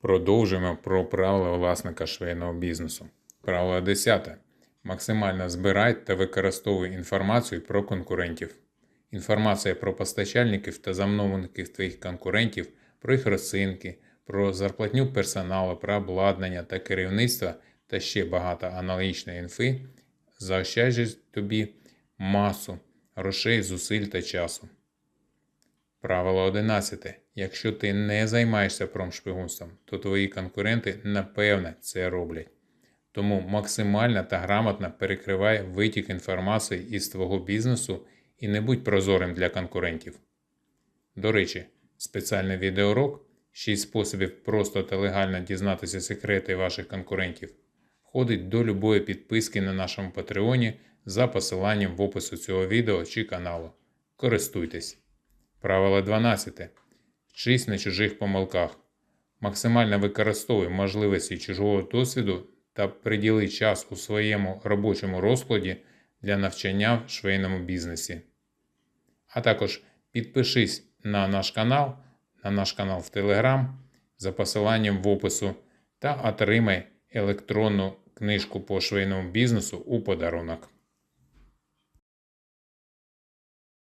Продовжуємо про правила власника швейного бізнесу. Правило 10. Максимально збирай та використовуй інформацію про конкурентів. Інформація про постачальників та замовників твоїх конкурентів, про їх розцінки, про зарплатню персоналу, про обладнання та керівництва та ще багато аналогічної інфи заощаджують тобі масу грошей, зусиль та часу. Правило 11. Якщо ти не займаєшся промшпигунством, то твої конкуренти напевне це роблять. Тому максимально та грамотно перекривай витік інформації із твого бізнесу і не будь прозорим для конкурентів. До речі, спеціальний відеоурок 6 способів просто та легально дізнатися секрети ваших конкурентів входить до любої підписки на нашому Патреоні за посиланням в опису цього відео чи каналу. Користуйтесь. Правило 12. Вчись на чужих помилках. Максимально використовуй можливості чужого досвіду та приділи час у своєму робочому розкладі для навчання в швейному бізнесі. А також підпишись на наш канал, на наш канал в Telegram за посиланням в опису та отримай електронну книжку по швейному бізнесу у подарунок.